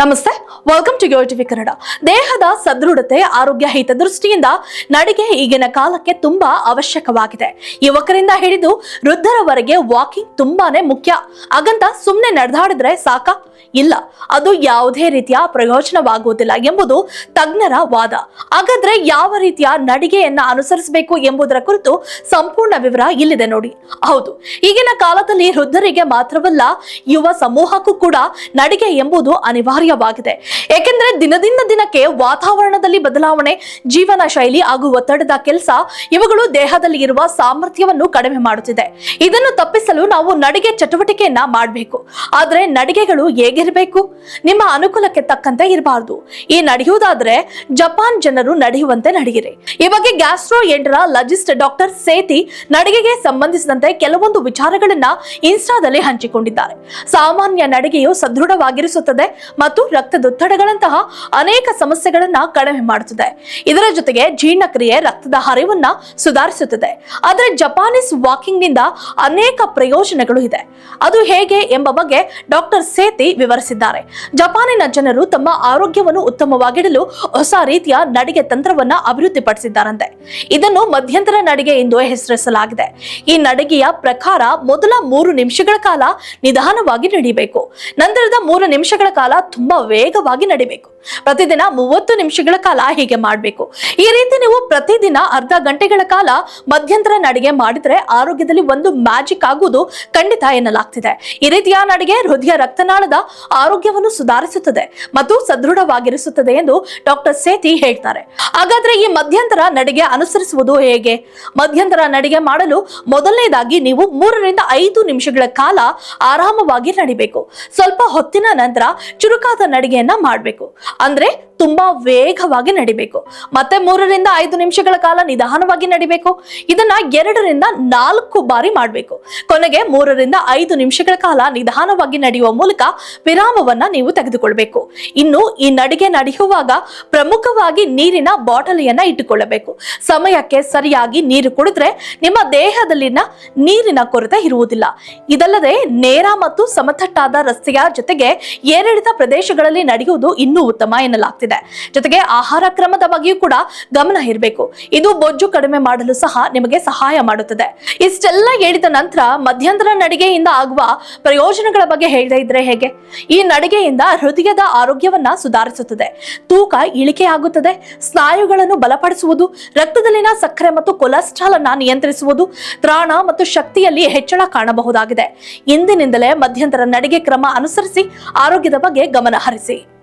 ನಮಸ್ತೆ welcome to Yo TV Kannada ದೇಹದ ಸದೃಢತೆ ಆರೋಗ್ಯ ಹಿತದೃಷ್ಟಿಯಿಂದ ನಡಿಗೆ ಈಗಿನ ಕಾಲಕ್ಕೆ ತುಂಬಾ ಅವಶ್ಯಕವಾಗಿದೆ. ಯುವಕರಿಂದ ಹಿಡಿದು ವೃದ್ಧರವರೆಗೆ ವಾಕಿಂಗ್ ತುಂಬಾನೇ ಮುಖ್ಯ. ಹಾಗಂತ ಸುಮ್ಮನೆ ನಡೆದಾಡಿದ್ರೆ ಸಾಕ? ಇಲ್ಲ, ಅದು ಯಾವುದೇ ರೀತಿಯ ಪ್ರಯೋಜನವಾಗುವುದಿಲ್ಲ ಎಂಬುದು ತಜ್ಞರ ವಾದ. ಹಾಗಾದ್ರೆ ಯಾವ ರೀತಿಯ ನಡಿಗೆಯನ್ನ ಅನುಸರಿಸಬೇಕು ಎಂಬುದರ ಕುರಿತು ಸಂಪೂರ್ಣ ವಿವರ ಇಲ್ಲಿದೆ ನೋಡಿ. ಹೌದು, ಈಗಿನ ಕಾಲದಲ್ಲಿ ವೃದ್ಧರಿಗೆ ಮಾತ್ರವಲ್ಲ, ಯುವ ಸಮೂಹಕ್ಕೂ ಕೂಡ ನಡಿಗೆ ಎಂಬುದು ಅನಿವಾರ್ಯವಾಗಿದೆ ಏಕೆಂದರೆ ದಿನದಿಂದ ದಿನಕ್ಕೆ ವಾತಾವರಣದಲ್ಲಿ ಬದಲಾವಣೆ, ಜೀವನ ಶೈಲಿ ಹಾಗೂ ಒತ್ತಡದ ಕೆಲಸ ಇವುಗಳು ದೇಹದಲ್ಲಿ ಇರುವ ಸಾಮರ್ಥ್ಯವನ್ನು ಕಡಿಮೆ ಮಾಡುತ್ತಿದೆ. ಇದನ್ನು ತಪ್ಪಿಸಲು ನಾವು ನಡಿಗೆ ಚಟುವಟಿಕೆಯನ್ನ ಮಾಡಬೇಕು. ಆದ್ರೆ ನಡಿಗೆಗಳು ಹೇಗಿರಬೇಕು? ನಿಮ್ಮ ಅನುಕೂಲಕ್ಕೆ ತಕ್ಕಂತೆ ಇರಬಾರದು. ಈ ನಡೆಯುವುದಾದ್ರೆ ಜಪಾನ್ ಜನರು ನಡೆಯುವಂತೆ ನಡೆಯಿರಿ. ಈ ಬಗ್ಗೆ ಗ್ಯಾಸ್ಟ್ರೋ ಲಜಿಸ್ಟ್ ಡಾಕ್ಟರ್ ಸೇತಿ ನಡಿಗೆಗೆ ಸಂಬಂಧಿಸಿದಂತೆ ಕೆಲವೊಂದು ವಿಚಾರಗಳನ್ನ ಇನ್ಸ್ಟಾದಲ್ಲಿ ಹಂಚಿಕೊಂಡಿದ್ದಾರೆ. ಸಾಮಾನ್ಯ ನಡಿಗೆಯು ಸದೃಢವಾಗಿರಿಸುತ್ತದೆ ಮತ್ತು ರಕ್ತದೊತ್ತಡಗಳಂತಹ ಅನೇಕ ಸಮಸ್ಯೆಗಳನ್ನ ಕಡಿಮೆ ಮಾಡುತ್ತದೆ. ಇದರ ಜೊತೆಗೆ ಜೀರ್ಣಕ್ರಿಯೆ ರಕ್ತದ ಹರಿವನ್ನ ಸುಧಾರಿಸುತ್ತದೆ. ಆದರೆ ಜಪಾನೀಸ್ ವಾಕಿಂಗ್ನಿಂದ ಅನೇಕ ಪ್ರಯೋಜನಗಳು ಇದೆ. ಅದು ಹೇಗೆ ಎಂಬ ಬಗ್ಗೆ ಡಾಕ್ಟರ್ ಸೇತಿ ವಿವರಿಸಿದ್ದಾರೆ. ಜಪಾನಿನ ಜನರು ತಮ್ಮ ಆರೋಗ್ಯವನ್ನು ಉತ್ತಮವಾಗಿಡಲು ಹೊಸ ರೀತಿಯ ನಡಿಗೆ ತಂತ್ರವನ್ನ ಅಭಿವೃದ್ಧಿಪಡಿಸಿದ್ದಾರಂತೆ. ಇದನ್ನು ಮಧ್ಯಂತರ ನಡಿಗೆ ಎಂದು ಹೆಸರಿಸಲಾಗಿದೆ. ಈ ನಡಿಗೆಯ ಪ್ರಕಾರ ಮೊದಲ ಮೂರು ನಿಮಿಷಗಳ ಕಾಲ ನಿಧಾನವಾಗಿ ನಡಿಬೇಕು. ನಂತರದ ಮೂರು ನಿಮಿಷಗಳ ಕಾಲ ತುಂಬಾ ವೇಗವಾಗಿ ನಡಿಬೇಕು. ಪ್ರತಿದಿನ ಮೂವತ್ತು ನಿಮಿಷಗಳ ಕಾಲ ಹೀಗೆ ಮಾಡಬೇಕು. ಈ ರೀತಿ ನೀವು ಪ್ರತಿದಿನ ಅರ್ಧ ಗಂಟೆಗಳ ಕಾಲ ಮಧ್ಯಂತರ ನಡಿಗೆ ಮಾಡಿದ್ರೆ ಆರೋಗ್ಯದಲ್ಲಿ ಒಂದು ಮ್ಯಾಜಿಕ್ ಆಗುವುದು ಖಂಡಿತ ಎನ್ನಲಾಗ್ತಿದೆ. ಈ ರೀತಿಯ ನಡಿಗೆ ಹೃದಯ ರಕ್ತನಾಳದ ಆರೋಗ್ಯವನ್ನು ಸುಧಾರಿಸುತ್ತದೆ ಮತ್ತು ಸದೃಢವಾಗಿರಿಸುತ್ತದೆ ಎಂದು ಡಾಕ್ಟರ್ ಸೇತಿ ಹೇಳ್ತಾರೆ. ಹಾಗಾದ್ರೆ ಈ ಮಧ್ಯಂತರ ನಡಿಗೆ ಅನುಸರಿಸುವುದು ಹೇಗೆ? ಮಧ್ಯಂತರ ನಡಿಗೆ ಮಾಡಲು ಮೊದಲನೇದಾಗಿ ನೀವು ಮೂರರಿಂದ ಐದು ನಿಮಿಷಗಳ ಕಾಲ ಆರಾಮವಾಗಿ ನಡಿಬೇಕು. ಸ್ವಲ್ಪ ಹೊತ್ತಿನ ನಂತರ ಚುರುಕಾದ ನಡಿಗೆಯನ್ನ ಮಾಡಬೇಕು. ಅಂದ್ರೆ ತುಂಬಾ ವೇಗವಾಗಿ ನಡಿಬೇಕು. ಮತ್ತೆ ಮೂರರಿಂದ ಐದು ನಿಮಿಷಗಳ ಕಾಲ ನಿಧಾನವಾಗಿ ನಡಿಬೇಕು. ಇದನ್ನ ಎರಡರಿಂದ ನಾಲ್ಕು ಬಾರಿ ಮಾಡಬೇಕು. ಕೊನೆಗೆ ಮೂರರಿಂದ ಐದು ನಿಮಿಷಗಳ ಕಾಲ ನಿಧಾನವಾಗಿ ನಡೆಯುವ ಮೂಲಕ ವಿರಾಮವನ್ನ ನೀವು ತೆಗೆದುಕೊಳ್ಬೇಕು. ಇನ್ನು ಈ ನಡಿಗೆ ನಡೆಯುವಾಗ ಪ್ರಮುಖವಾಗಿ ನೀರಿನ ಬಾಟಲಿಯನ್ನ ಇಟ್ಟುಕೊಳ್ಳಬೇಕು. ಸಮಯಕ್ಕೆ ಸರಿಯಾಗಿ ನೀರು ಕುಡಿದ್ರೆ ನಿಮ್ಮ ದೇಹದಲ್ಲಿನ ನೀರಿನ ಕೊರತೆ ಇರುವುದಿಲ್ಲ. ಇದಲ್ಲದೆ ನೇರ ಮತ್ತು ಸಮತಟ್ಟಾದ ರಸ್ತೆಯ ಜೊತೆಗೆ ಏರಿಳಿತ ಪ್ರದೇಶಗಳಲ್ಲಿ ನಡೆಯುವುದು ಇನ್ನೂ ಉತ್ತಮ ಎನ್ನಲಾಗ್ತಿದೆ. ಜೊತೆಗೆ ಆಹಾರ ಕ್ರಮದ ಬಗ್ಗೆಯೂ ಕೂಡ ಗಮನ ಇರಬೇಕು. ಇದು ಬೊಜ್ಜು ಕಡಿಮೆ ಮಾಡಲು ಸಹ ನಿಮಗೆ ಸಹಾಯ ಮಾಡುತ್ತದೆ. ಇಷ್ಟೆಲ್ಲ ಹೇಳಿದ ನಂತರ ಮಧ್ಯಂತರ ನಡಿಗೆಯಿಂದ ಆಗುವ ಪ್ರಯೋಜನಗಳ ಬಗ್ಗೆ ಹೇಳದೇ ಇದ್ರೆ ಹೇಗೆ? ಈ ನಡಿಗೆಯಿಂದ ಹೃದಯದ ಆರೋಗ್ಯವನ್ನ ಸುಧಾರಿಸುತ್ತದೆ. ತೂಕ ಇಳಿಕೆ ಆಗುತ್ತದೆ. ಸ್ನಾಯುಗಳನ್ನು ಬಲಪಡಿಸುವುದು, ರಕ್ತದಲ್ಲಿನ ಸಕ್ಕರೆ ಮತ್ತು ಕೊಲೆಸ್ಟ್ರಾಲ್ ಅನ್ನ ನಿಯಂತ್ರಿಸುವುದು, ತ್ರಾಣ ಮತ್ತು ಶಕ್ತಿಯಲ್ಲಿ ಹೆಚ್ಚಳ ಕಾಣಬಹುದಾಗಿದೆ. ಇಂದಿನಿಂದಲೇ ಮಧ್ಯಂತರ ನಡಿಗೆ ಕ್ರಮ ಅನುಸರಿಸಿ ಆರೋಗ್ಯದ ಬಗ್ಗೆ ಗಮನ ಹರಿಸಿ.